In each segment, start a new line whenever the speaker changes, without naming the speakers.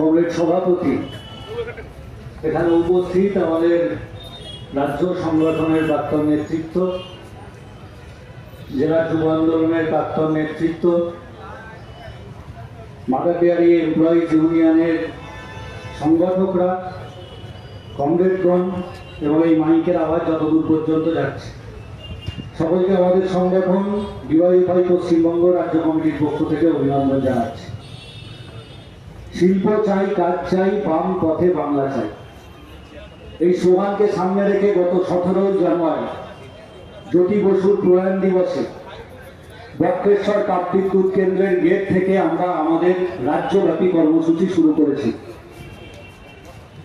কংগ্রেস সভাপতি, এখানে উপস্থিত আমাদের রাজ্য সংগঠনের প্রাক্তন নেতৃত্ব, জেলা যুব আন্দোলনের প্রাক্তন নেতৃত্ব মাদারবিহারি এমপ্লয়িজ ইউনিয়নের সংগঠকরা, কমরেডগণ এবং এই মাইকের আওয়াজ যতদূর পর্যন্ত যাচ্ছে। সকলকে আমাদের সংগঠন ডিওয়াইফাই পশ্চিমবঙ্গ রাজ্য কমিটির পক্ষ থেকে অভিনন্দন জানাচ্ছি। শিল্প চাই, কাজ চাই, বাম পথে বাংলা চাই। এই স্লোগানকে সামনে রেখে গত সতেরোই জানুয়ারি জ্যোতি বসুর প্রয়াণ দিবসে বক্রেশ্বর তাপবিদ্যুৎ কেন্দ্রের গেট থেকে আমরা আমাদের রাজ্যব্যাপী কর্মসূচি শুরু করেছি।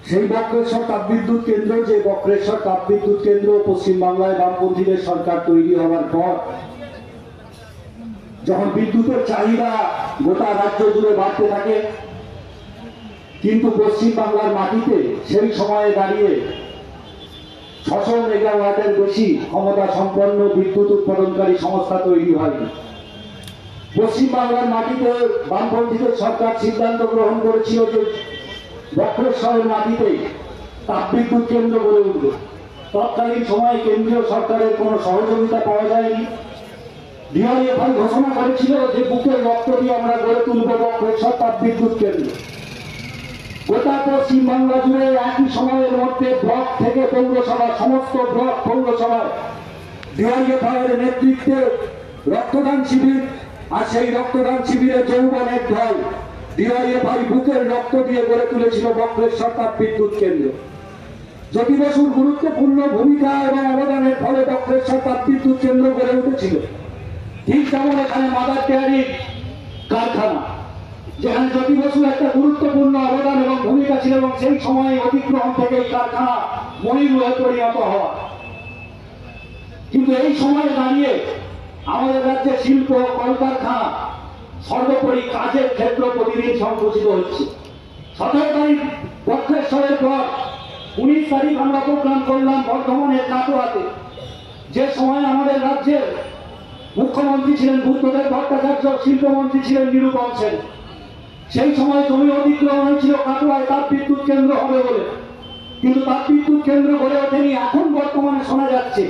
সেই বক্রেশ্বর তাপবিদ্যুৎ কেন্দ্র, যে বক্রেশ্বর তাপবিদ্যুৎ কেন্দ্র পশ্চিমবাংলায় বামপন্থীদের সরকার তৈরি হওয়ার পর, যখন বিদ্যুতের চাহিদা গোটা রাজ্য জুড়ে বাড়তে থাকে কিন্তু পশ্চিমবাংলার মাটিতে সেই সময়ে দাঁড়িয়ে ছশো মেগাওয়াটের বেশি ক্ষমতা সম্পন্ন বিদ্যুৎ উৎপাদনকারী সংস্থা তৈরি হয়নি। পশ্চিমবাংলার মাটিতে বামপন্থীদের সরকার সিদ্ধান্ত গ্রহণ করেছিল যে বক্রেশ্বরের মাটিতে তাপবিদ্যুৎ কেন্দ্র গড়ে উঠবে। তৎকালীন সময়ে কেন্দ্রীয় সরকারের কোনো সহযোগিতা পাওয়া যায়নি। ডিআইএফআই ঘোষণা করেছিল যে বুকের রক্ত দিয়ে আমরা গড়ে তুলব বক্রেশ্বর তাপবিদ্যুৎ কেন্দ্র। গোটা পশ্চিমবাংলা জুড়ে একই সময়ের মধ্যে ব্লক থেকে পৌরসভা সমস্ত ব্লক পৌরসভায় ডিআইএফআইয়ের নেতৃত্বে রক্তদান শিবির আর সেই রক্তদান শিবিরে যৌবনের ঢল ডিআইএফআই বুকের রক্ত দিয়ে গড়ে তুলেছিল বক্রেশ্বর তাপ বিদ্যুৎ কেন্দ্র। জ্যোতি বসুর গুরুত্বপূর্ণ ভূমিকা এবং অবদানের ফলে বক্রেশ্বর তাপ বিদ্যুৎ কেন্দ্র গড়ে উঠেছিল। ঠিক যেমন এখানে মাদার ডেয়ারির কারখানা। যেখানে জ্যোতি বসুর একটা গুরুত্বপূর্ণ অবদান এবং ভূমিকা ছিল এবং সেই সময়ে অধিগ্রহণ থেকে এই কারখানা মনিরুহে পরিণত হওয়া। কিন্তু এই সময়ে দাঁড়িয়ে আমাদের রাজ্যে শিল্প, কলকারখানা সর্বোপরি কাজের ক্ষেত্র প্রতিদিন সংকুচিত হচ্ছে। সতেরো তারিখ বক্রেশ্বরের পর উনিশ তারিখ আমরা প্রোগ্রাম করলাম বর্ধমানের কাটোয়াতে। যে সময় আমাদের রাজ্যের মুখ্যমন্ত্রী ছিলেন বুদ্ধদেব ভট্টাচার্য, শিল্পমন্ত্রী ছিলেন নিরূপম সেন। সেই সময় জমি অধিগ্রহণ হয়েছিল কাটোয়ায় তাপ বিদ্যুৎ কেন্দ্র হবে বলে। কিন্তু তাপ বিদ্যুৎ কেন্দ্র গড়ে ওঠেনি, এখন বর্তমানে শোনা যাচ্ছে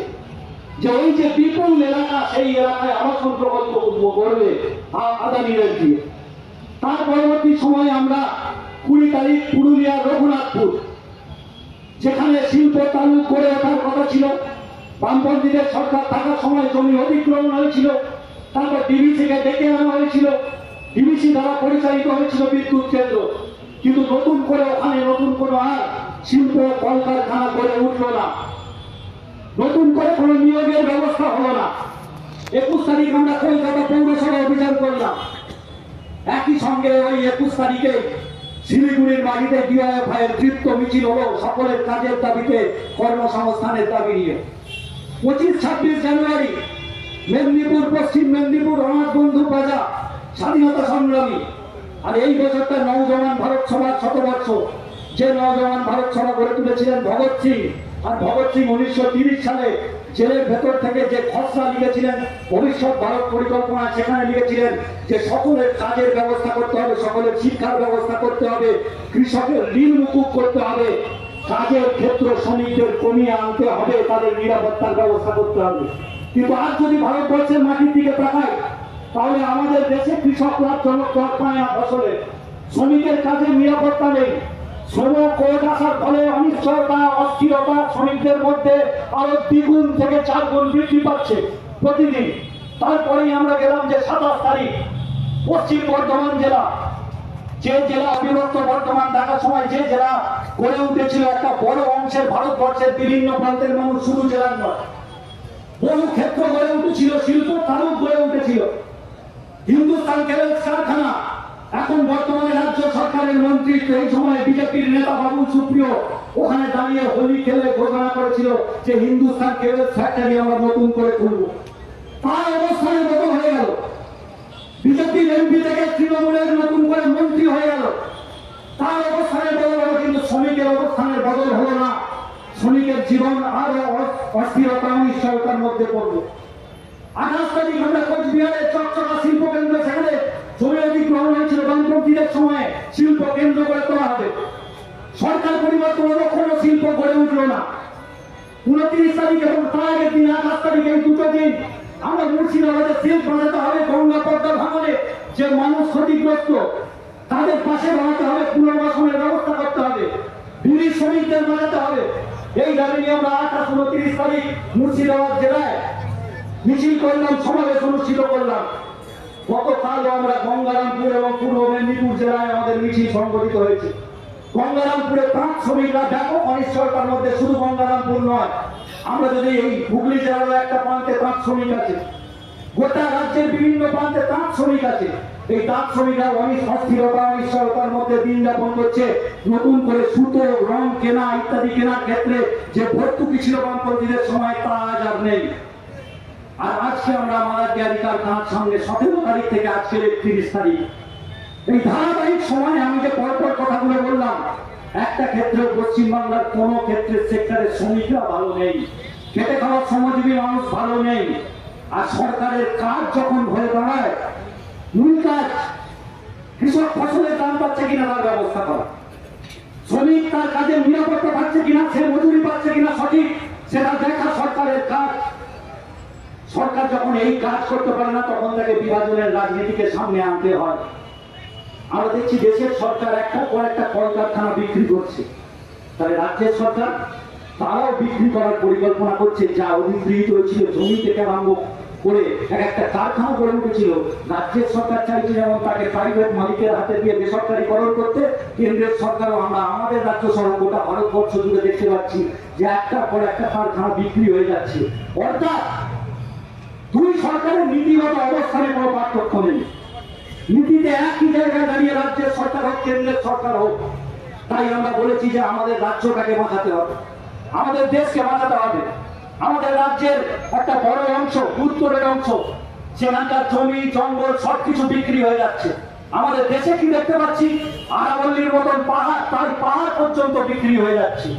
যে ওই যে বিপুল এলাকা, সেই এলাকায় আবাসন প্রকল্প করবে আ- আদানি রেল দিয়ে। তার পরবর্তী সময়ে আমরা কুড়ি তারিখ পুরুলিয়ার রঘুনাথপুর, যেখানে শিল্প চালু করে ওঠার কথা ছিল। বামপন্থীদের সরকার থাকার সময় জমি অধিগ্রহণ হয়েছিল, তারপর ডিবিসিকে ডেকে আনা হয়েছিল। ডিবিসি দ্বারা পরিচালিত হয়েছিল বিদ্যুৎ কেন্দ্র। কিন্তু নতুন করে ওখানে নতুন কোনো আর শিল্প কলকারখানা গড়ে উঠল না। নতুন করে কোনো নিয়োগের ব্যবস্থা হলো না। একুশ তারিখ আমরা কলকাতা পৌরসভা অভিযান করলাম। একই সঙ্গে ওই একুশ তারিখে শিলিগুড়ির মাটিতে ডিআইএফআই এর তৃপ্ত মিছিল হলো সকলের কাজের দাবিতে, কর্মসংস্থানের দাবি নিয়ে। পঁচিশ, ছাব্বিশ জানুয়ারি, মেদিনীপুর, পশ্চিম মেদিনীপুর অনাথ বন্ধু প্লাজা স্বাধীনতা সংগ্রামী। আর এই বছরটা নওজওয়ান ভারত সভার শতবর্ষ যে নওজওয়ান ভারত সভা গড়ে তুলেছিলেন ভগৎ সিং, আর ভগৎ সিং উনিশশো সালে জেলের ভেতর থেকে যে খসড়া লিখেছিলেন, ভবিষ্যৎ ভারত পরিকল্পনা সেখানে লিখেছিলেন যে সকলের কাজের ব্যবস্থা করতে হবে, সকলের শিক্ষার ব্যবস্থা করতে হবে, কৃষকের ঋণ মুকুব করতে হবে, কাজের ক্ষেত্র শ্রমিকদের কমিয়ে আনতে হবে, তাদের নিরাপত্তার ব্যবস্থা করতে হবে। কিন্তু আজ যদি ভারতবর্ষের মাটির দিকে তাকায় তাহলে আমাদের দেশে কৃষকরা দর পায় না ফসলে। শ্রমিকের কাজে নিরাপত্তা নেই। শ্রম কোর্ট আসার ফলে অনিশ্চয়তা, অস্থিরতা শ্রমিকদের মধ্যে আরও দ্বিগুণ থেকে চার গুণ বৃদ্ধি পাচ্ছে প্রতিদিন। তারপরেই আমরা গেলাম যে সাতাশ তারিখ, পশ্চিম বর্ধমান জেলা। যে জেলা অবিভক্ত বর্তমান দেখার সময় যে জেলা গড়ে উঠেছিল একটা বড় অংশের ভারতবর্ষের বিভিন্ন প্রান্তের মানুষ শুধু জেলার নয়। বহু ক্ষেত্র গড়ে উঠেছিল শিল্প তালুক গড়ে উঠেছিল। হিন্দুস্তান কেবলস কারখানা। এখন বর্তমানে রাজ্য সরকারের মন্ত্রী এই সময় বিজেপির নেতা বাবু সুপ্রিয় ওখানে দাঁড়িয়ে হোলি খেলে ঘোষণা করেছিল যে হিন্দুস্তান কেবলস ফ্যাক্টরি আমরা নতুন করে খুলব। তার অবস্থানে বদল হয়ে গেল। বিজেপির এমপি থেকে তৃণমূলের নতুন করে মন্ত্রী হয়ে গেল। তার অবস্থানে বদল হলো কিন্তু শ্রমিকের অবস্থানের বদল হলো না। শ্রমিকের জীবন আরও অস্থিরতা অনিশ্চয়তার মধ্যে পড়ল। আঠাশ তারিখ আমরা কোচবিহারের চকচকা শিল্প কেন্দ্র সেখানে জমি অধিগ্রহণ হয়েছিল বামপন্থী বামপন্থীদের সময় শিল্প কেন্দ্র করে তোলা হবে। সরকার পরিবর্তন হলো কোনো শিল্প গড়ে উঠল না। উনত্রিশ তারিখ এবং তার আগের দিন, আঠাশ তারিখ এই দুটো দিন আমরা মুর্শিদাবাদে শিল্প বানাতে হবে, গঙ্গা পদ্মা ভাঙনে যে মানুষ ক্ষতিগ্রস্ত, তাদের পাশে বানাতে হবে, পুনর্বাসনের ব্যবস্থা করতে হবে, বিড়ি শ্রমিকদের বানাতে হবে। এই দাবি নিয়ে আমরা আঠাশ উনত্রিশ তারিখ মুর্শিদাবাদ জেলায় মিছিল করলাম, সমাবেশ অনুষ্ঠিত করলাম। গতকালও আমরা গঙ্গারামপুর এবং পূর্ব মেদিনীপুর জেলায় আমাদের মিছিল সংগঠিত হয়েছে। গঙ্গারামপুরে তাঁত শ্রমিকরা ব্যাপক অনিশ্চয়তার মধ্যে শুধু গঙ্গারামপুর নয়, আমরা যদি এই হুগলি জেলার একটা প্রান্তে তাঁত শ্রমিক আছে, গোটা রাজ্যের বিভিন্ন প্রান্তে তাঁত শ্রমিক আছে, এই তাঁত শ্রমিকরা অনেক অস্থিরতা, অনিশ্চয়তার মধ্যে দিন যাপন করছে। নতুন করে সুতো, রং কেনা ইত্যাদি কেনার ক্ষেত্রে যে ভর্তুকি ছিল বামপন্থীদের সময় তা আজ আর নেই। আর আজকে আমরা আমাদের ডেয়ারি কারখানার সামনে সতেরো তারিখ থেকে আজকের একত্রিশ তারিখ। এই ধারাবাহিক সময়ে আমি যে পরপর কথাগুলো বললাম, একটা ক্ষেত্রে পশ্চিমবাংলার কোন ক্ষেত্রে সেক্টরের শ্রমিকরা ভালো নেই, খেটে খাওয়ার শ্রমজীবী মানুষ ভালো নেই, আর সরকারের কাজ যখন হয়ে দাঁড়ায়, মূল কাজ কৃষক ফসলের দাম পাচ্ছে কিনা তার ব্যবস্থা করা। শ্রমিক তার কাজের নিরাপত্তা পাচ্ছে কিনা, সে মজুরি পাচ্ছে কিনা সঠিক, সেটা দেখা সরকারের কাজ। সরকার যখন এই কাজ করতে পারে না, তখন তাকে বিভাজনের রাজনীতিকে সামনে আনতে হয়। আমরা দেখছি দেশের সরকার একটা পর একটা কলকারখানা বিক্রি করছে। তাহলে রাজ্যের সরকার, তারাও বিক্রি করার পরিকল্পনা করছে, যা অধিগৃহীত হয়েছিল, জমি থেকে আরম্ভ করে এক একটা কারখানা গড়ে উঠেছিল। রাজ্যের সরকার চাইছে যেমন তাকে প্রাইভেট মালিকের হাতে দিয়ে বেসরকারিকরণ করতে, কেন্দ্রের সরকারও আমরা আমাদের রাজ্য সহ গোটা ভারতবর্ষ জুড়ে দেখতে পাচ্ছি যে একটার পর একটা কারখানা বিক্রি হয়ে যাচ্ছে। অর্থাৎ দুই সরকারের নীতিগত অবস্থানে কোনো পার্থক্য নেই। নীতিতে একই জায়গায় দাঁড়িয়ে রাজ্যের সরকার হোক, কেন্দ্রের সরকার হোক, তাই আমরা বলেছি যে আমাদের রাজ্যটাকে বাঁচাতে হবে। আমাদের দেশকে বাঁচাতে হবে। আমাদের রাজ্যের একটা বড় অংশ উত্তরের অংশ, সেখানকার জমি, জঙ্গল সবকিছু বিক্রি হয়ে যাচ্ছে। আমাদের দেশে কি দেখতে পাচ্ছি? আরাবল্লীর মতন পাহাড়, তার পাহাড় পর্যন্ত বিক্রি হয়ে যাচ্ছে।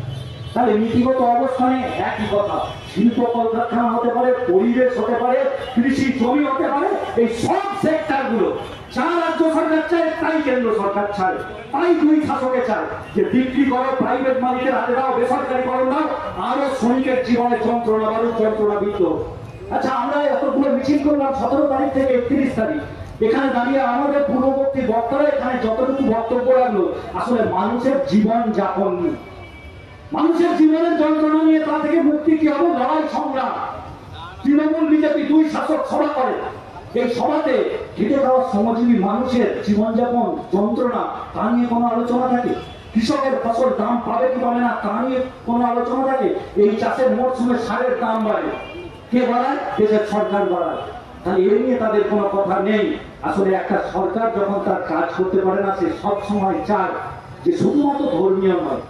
তাহলে নীতিগত অবস্থানে একই কথা। শিল্প কলকারখানা হতে পারে, পরিবেশ হতে পারে, কৃষি জমি হতে পারে, এই সব সেক্টরগুলো যা রাজ্য সরকার চায়, তাই কেন্দ্র সরকার চায় তাই দুই শাসকে চায় যে বিক্রি করো প্রাইভেট মালিকের হাতে দাও, বেসরকারি করো দাও আরও শ্রমিকের জীবনে যন্ত্রণা বারো যন্ত্রণা বিদ্ধ আচ্ছা আমরা এতগুলো মিছিল করলাম সতেরো তারিখ থেকে একত্রিশ তারিখ। এখানে দাঁড়িয়ে আমাদের পূর্ববর্তী বক্তারা এখানে যতটুকু বক্তব্য রাখল, আসলে মানুষের জীবন যাপন নিয়ে। মানুষের জীবনের যন্ত্রণা নিয়ে তা থেকে মুক্তি কি হবে? লড়াই, সংগ্রাম। তৃণমূল বিজেপি দুই শাসক সভা করে। এই সভাতে খেটে খাওয়া শ্রমজীবী মানুষের জীবনযাপন, যন্ত্রণা, তা নিয়ে কোনো আলোচনা থাকে? কৃষকের ফসল দাম পাবে কি পাবে না, তা নিয়ে কোনো আলোচনা থাকে? এই চাষের মরশুমে সারের দাম বাড়ে। কে বাড়ায়? দেশের সরকার বাড়ায়। তাহলে এ নিয়ে তাদের কোনো কথা নেই। আসলে একটা সরকার যখন তার কাজ করতে পারে না, সে সবসময় চায় যে শুধুমাত্র ধর্মীয় নয়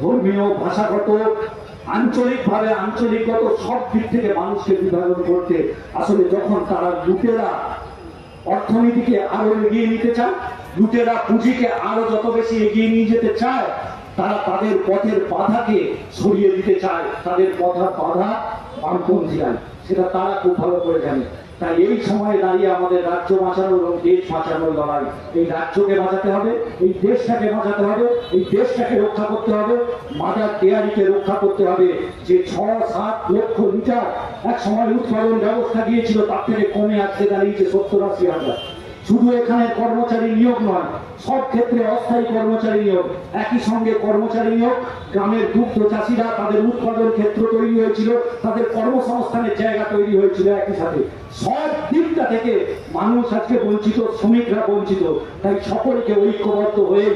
ধর্মীয়, ভাষাগত, আঞ্চলিকভাবে আঞ্চলিকগত সব দিক থেকে মানুষকে বিভাজন করতে আসলে যখন তারা লুটেরা অর্থনীতিকে আরও এগিয়ে নিতে চায়, লুটেরা পুঁজিকে আরও যত বেশি এগিয়ে নিয়ে যেতে চায়, তারা তাদের পথের বাধাকে সরিয়ে দিতে চায়, তাদের পথার বাধা বামপন্থীরা সেটা তারা খুব ভালো করে জানে। তাই এই সময়ে দাঁড়িয়ে আমাদের রাজ্য বাঁচানো এবং দেশ বাঁচানোর লড়াই। এই রাজ্যকে বাঁচাতে হবে, এই দেশটাকে বাঁচাতে হবে, এই দেশটাকে রক্ষা করতে হবে, মাদার ডেয়ারিকে রক্ষা করতে হবে। যে ছ সাত লক্ষ লিটার এক সময় উৎপাদন ব্যবস্থা দিয়েছিল তার থেকে কমে আসছে, দাঁড়িয়েছে সত্তর আশি হাজার। শুধু এখানে কর্মচারী নিয়োগ নয়, সব ক্ষেত্রে অস্থায়ী কর্মচারী নিয়োগ, একই সঙ্গে কর্মচারী নিয়োগ। গ্রামের দুগ্ধ চাষিরা তাদের উৎপাদন ক্ষেত্র তৈরি হয়েছিল, তাদের কর্মসংস্থানের জায়গা তৈরি হয়েছিল একই সাথে। সব দিকটা থেকে মানুষ আজকে বঞ্চিত, শ্রমিকরা বঞ্চিত, তাই সকলকে ঐক্যবদ্ধ হয়ে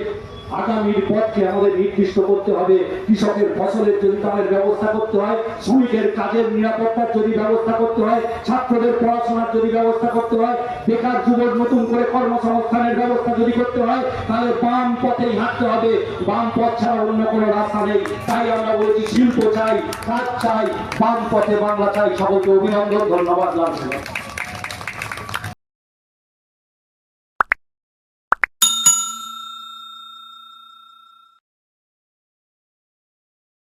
আগামীর পথকে আমাদের নির্দিষ্ট করতে হবে, কৃষকের ফসলের যদি দামের ব্যবস্থা করতে হয়, শ্রমিকের কাজের নিরাপত্তার যদি ব্যবস্থা করতে হয়, ছাত্রদের পড়াশোনার যদি ব্যবস্থা করতে হয়, বেকার যুবক নতুন করে কর্মসংস্থানের ব্যবস্থা যদি করতে হয়, তাহলে বাম পথেই হাঁটতে হবে। বাম পথ ছাড়া অন্য কোনো রাস্তা নেই। তাই আমরা বলছি, শিল্প চাই, কাজ চাই, বাম পথে বাংলা চাই। সকলকে অভিনন্দন, ধন্যবাদ লাভ